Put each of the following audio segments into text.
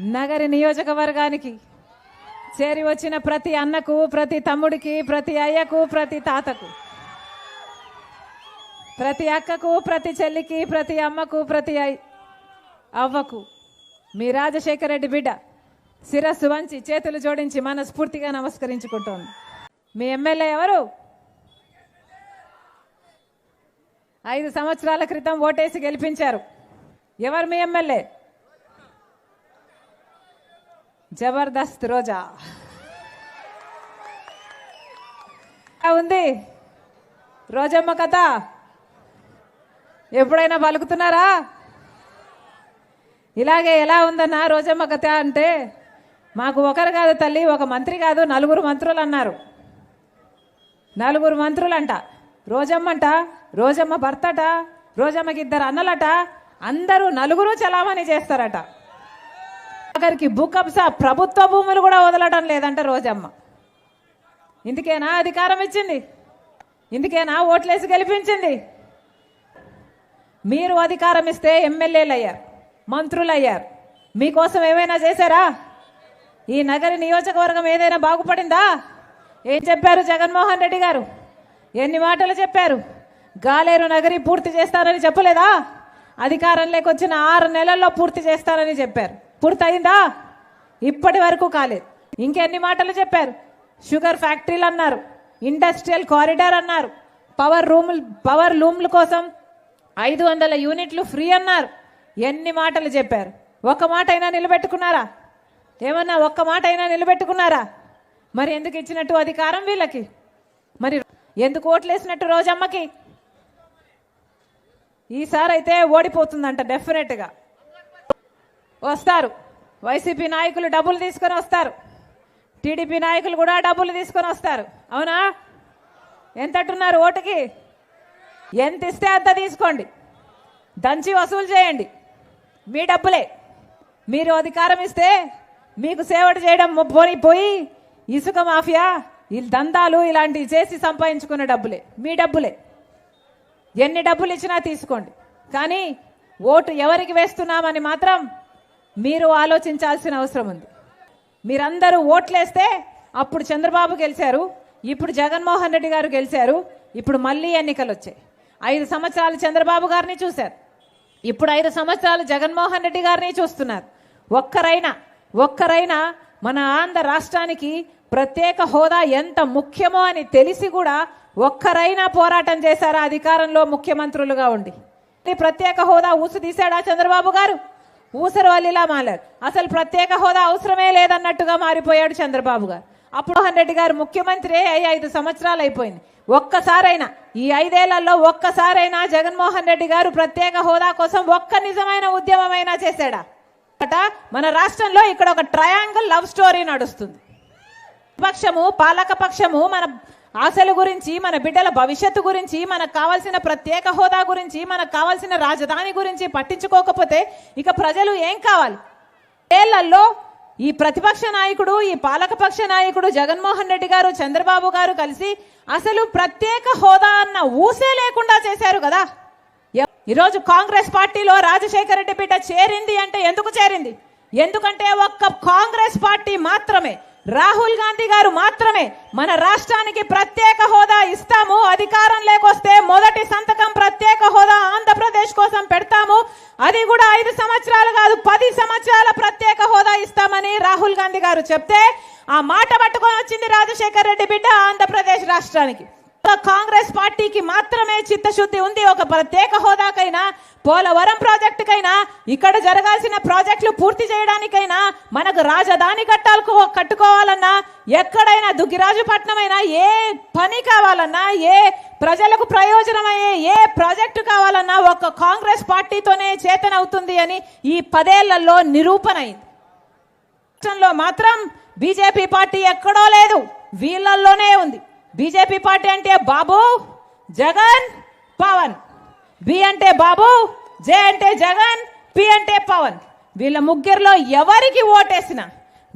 నగరి నియోజకవర్గానికి చేరి వచ్చిన ప్రతి అన్నకు ప్రతి తమ్ముడికి ప్రతి అయ్యకు ప్రతి తాతకు ప్రతి అక్కకు ప్రతి చెల్లికి ప్రతి అమ్మకు ప్రతి అవ్వకు మీ రాజశేఖర రెడ్డి బిడ్డ శిరస్సు వంచి చేతులు జోడించి మనస్ఫూర్తిగా నమస్కరించుకుంటోంది. మీ ఎమ్మెల్యే ఎవరు? ఐదు సంవత్సరాల క్రితం ఓటేసి గెలిపించారు. ఎవరు మీ ఎమ్మెల్యే? జబర్దస్త్ రోజా. ఉంది? రోజమ్మ కథ? ఎప్పుడైనా పలుకుతున్నారా? ఇలాగే ఎలా ఉందన్నా రోజమ్మ కథ అంటే మాకు ఒకరు కాదు తల్లి ఒక మంత్రి కాదు నలుగురు మంత్రులు అన్నారు. నలుగురు మంత్రులంట. రోజమ్మంట రోజమ్మ భర్తట రోజమ్మకి ఇద్దరు అన్నలట అందరూ నలుగురు చలామణి చేస్తారట. ఆఖరికి భూకబ్స ప్రభుత్వ భూములు కూడా వదలడం లేదంట రోజమ్మ. ఇందుకేనా అధికారం ఇచ్చింది? ఇందుకేనా ఓట్లేసి గెలిపించింది? మీరు అధికారం ఇస్తే ఎమ్మెల్యేలు అయ్యారు మంత్రులు అయ్యారు మీకోసం ఏమైనా చేశారా? ఈ నగరి నియోజకవర్గం ఏదైనా బాగుపడిందా? ఏం చెప్పారు జగన్మోహన్ రెడ్డి గారు? ఎన్ని మాటలు చెప్పారు? గాలేరు నగరి పూర్తి చేస్తారని చెప్పలేదా? అధికారంలోకి వచ్చిన ఆరు నెలల్లో పూర్తి చేస్తారని చెప్పారు. పూర్తయిందా? ఇప్పటి వరకు కాలేదు. ఇంకెన్ని మాటలు చెప్పారు? షుగర్ ఫ్యాక్టరీలు అన్నారు ఇండస్ట్రియల్ కారిడార్ అన్నారు పవర్ రూములు పవర్ లూమ్ల కోసం ఐదు వందల యూనిట్లు ఫ్రీ అన్నారు. ఎన్ని మాటలు చెప్పారు? ఒక్క మాట అయినా నిలబెట్టుకున్నారా? ఏమన్నా ఒక్క మాట అయినా నిలబెట్టుకున్నారా? మరి ఎందుకు ఇచ్చినట్టు అధికారం వీళ్ళకి? మరి ఎందుకు ఓట్లేసినట్టు రోజమ్మకి? ఈసారి అయితే ఓడిపోతుందంట డెఫినెట్గా వస్తారు. వైసీపీ నాయకులు డబ్బులు తీసుకొని వస్తారు. టీడీపీ నాయకులు కూడా డబ్బులు తీసుకొని వస్తారు. అవునా? ఎంతట్టున్నారు ఓటుకి? ఎంత ఇస్తే అంత తీసుకోండి. దంచి వసూలు చేయండి. మీ డబ్బులే. మీరు అధికారం ఇస్తే మీకు సేవట చేయడం పోయి ఇసుక మాఫియా ఈ దందాలు ఇలాంటివి చేసి సంపాదించుకున్న డబ్బులే. మీ డబ్బులే. ఎన్ని డబ్బులు ఇచ్చినా తీసుకోండి. కానీ ఓటు ఎవరికి వేస్తున్నామని మాత్రం మీరు ఆలోచించాల్సిన అవసరం ఉంది. మీరందరూ ఓట్లేస్తే అప్పుడు చంద్రబాబు గెలిచారు ఇప్పుడు జగన్మోహన్ రెడ్డి గారు గెలిచారు ఇప్పుడు మళ్ళీ ఎన్నికలు వచ్చాయి. ఐదు సంవత్సరాలు చంద్రబాబు గారిని చూశారు. ఇప్పుడు ఐదు సంవత్సరాలు జగన్మోహన్ రెడ్డి గారిని చూస్తున్నారు. ఒక్కరైనా ఒక్కరైనా మన ఆంధ్ర రాష్ట్రానికి ప్రత్యేక హోదా ఎంత ముఖ్యమో అని తెలిసి కూడా ఒక్కరైనా పోరాటం చేశారా అధికారంలో ముఖ్యమంత్రులుగా ఉండి? ప్రత్యేక హోదా ఊసు తీశాడా చంద్రబాబు గారు? ఊసరవల్లిలా మాలారు. అసలు ప్రత్యేక హోదా అవసరమే లేదన్నట్టుగా మారిపోయాడు చంద్రబాబు గారు. అప్పుడు మోహన్ రెడ్డి గారు ముఖ్యమంత్రి అయ్యి ఐదు సంవత్సరాలు అయిపోయింది. ఒక్కసారైనా ఈ ఐదేళ్ళలో ఒక్కసారైనా జగన్మోహన్ రెడ్డి గారు ప్రత్యేక హోదా కోసం ఒక్క నిజమైన ఉద్యమమైనా చేశాడా? అట మన రాష్ట్రంలో ఇక్కడ ఒక ట్రయాంగిల్ లవ్ స్టోరీ నడుస్తుంది. పక్షము పాలక పక్షము మన ఆశల గురించి మన బిడ్డల భవిష్యత్తు గురించి మనకు కావాల్సిన ప్రత్యేక హోదా గురించి మనకు కావాల్సిన రాజధాని గురించి పట్టించుకోకపోతే ఇక ప్రజలు ఏం కావాలి? ఏళ్ళలో ఈ ప్రతిపక్ష నాయకుడు ఈ పాలకపక్ష నాయకుడు జగన్మోహన్ రెడ్డి గారు చంద్రబాబు గారు కలిసి అసలు ప్రత్యేక హోదా అన్న ఊసే లేకుండా చేశారు కదా? ఈరోజు కాంగ్రెస్ పార్టీలో రాజశేఖర రెడ్డి బిడ్డ చేరింది అంటే ఎందుకు చేరింది? ఎందుకంటే ఒక్క కాంగ్రెస్ పార్టీ మాత్రమే. రాహుల్ గాంధీ గారు మాత్రమే మన రాష్ట్రానికి ప్రత్యేక హోదా ఇస్తాము. అధికారం లేకొస్తే మొదటి సంతకం ప్రత్యేక హోదా ఆంధ్రప్రదేశ్ కోసం పెడతాము. అది కూడా ఐదు సంవత్సరాలు కాదు పది సంవత్సరాల ప్రత్యేక హోదా ఇస్తామని రాహుల్ గాంధీ గారు చెప్తే ఆ మాట పట్టుకొని వచ్చింది రాజశేఖర్ రెడ్డి బిడ్డ ఆంధ్రప్రదేశ్ రాష్ట్రానికి. కాంగ్రెస్ పార్టీకి మాత్రమే చిత్తశుద్ధి ఉంది. ఒక ప్రత్యేక హోదాకైనా పోలవరం ప్రాజెక్టుకైనా ఇక్కడ జరగాల్సిన ప్రాజెక్టులు పూర్తి చేయడానికైనా మనకు రాజధాని కట్టాలకు కట్టుకోవాలన్నా ఎక్కడైనా దుగ్గిరాజుపట్నమైనా ఏ పని కావాలన్నా ఏ ప్రజలకు ప్రయోజనమయ్యే ఏ ప్రాజెక్టు కావాలన్నా ఒక కాంగ్రెస్ పార్టీతోనే చేతనవుతుంది అని ఈ పదేళ్ళలో నిరూపణ అయింది. రాష్ట్రంలో మాత్రం బీజేపీ పార్టీ ఎక్కడో లేదు. వీళ్ళల్లోనే ఉంది. బీజేపీ పార్టీ అంటే బాబు జగన్ పవన్. బి అంటే బాబు జే అంటే జగన్ పి అంటే పవన్. వీళ్ళ ముగ్గురులో ఎవరికి ఓటేసినా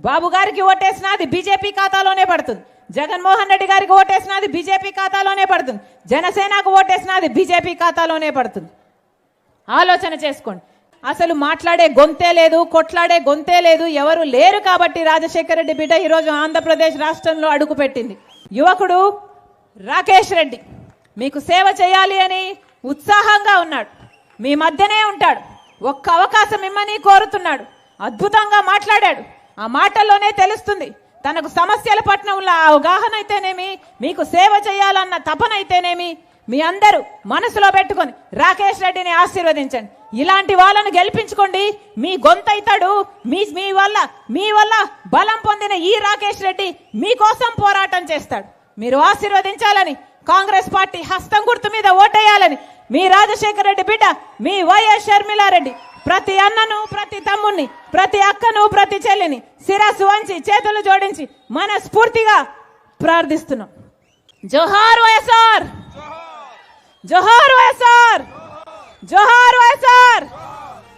బాబు గారికి ఓటేసినా అది బీజేపీ ఖాతాలోనే పడుతుంది. జగన్మోహన్ రెడ్డి గారికి ఓటేసినా అది బీజేపీ ఖాతాలోనే పడుతుంది. జనసేనకు ఓటేసినా అది బీజేపీ ఖాతాలోనే పడుతుంది. ఆలోచన చేసుకోండి. అసలు మాట్లాడే గొంతే లేదు కొట్లాడే గొంతే లేదు ఎవరు లేరు కాబట్టి రాజశేఖర రెడ్డి బిడ్డ ఈరోజు ఆంధ్రప్రదేశ్ రాష్ట్రంలో అడుగుపెట్టింది. యువకుడు రాకేష్ రెడ్డి. మీకు సేవ చేయాలి అని ఉత్సాహంగా ఉన్నాడు. మీ మధ్యనే ఉంటాడు. ఒక్క అవకాశం ఇమ్మని కోరుతున్నాడు. అద్భుతంగా మాట్లాడాడు. ఆ మాటల్లోనే తెలుస్తుంది. తనకు సమస్యల పట్ల ఉన్న అవగాహన అయితేనేమి మీకు సేవ చేయాలన్న తపన అయితేనేమి మీ అందరూ మనసులో పెట్టుకొని రాకేష్ రెడ్డిని ఆశీర్వదించండి. ఇలాంటి వాళ్ళను గెలిపించుకోండి. మీ గొంతైతాడు మీ మీ వల్ల మీ వల్ల బలం పొందిన ఈ రాకేష్ రెడ్డి మీకోసం పోరాటం చేస్తాడు. మీరు ఆశీర్వదించాలని కాంగ్రెస్ పార్టీ హస్తం గుర్తు మీద ఓటేయాలని మీ రాజశేఖర రెడ్డి బిడ్డ మీ వైఎస్ షర్మిలారెడ్డి ప్రతి అన్నను ప్రతి తమ్ముణ్ణి ప్రతి అక్కను ప్రతి చెల్లిని శిరస్సు వంచి చేతులు జోడించి మనస్ఫూర్తిగా ప్రార్థిస్తున్నాం. జోహార్ వైఎస్ఆర్! జోహార్ వైఎస్ఆర్ జోహార్ వైఎస్ఆర్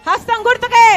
హస్తం గుర్తుకే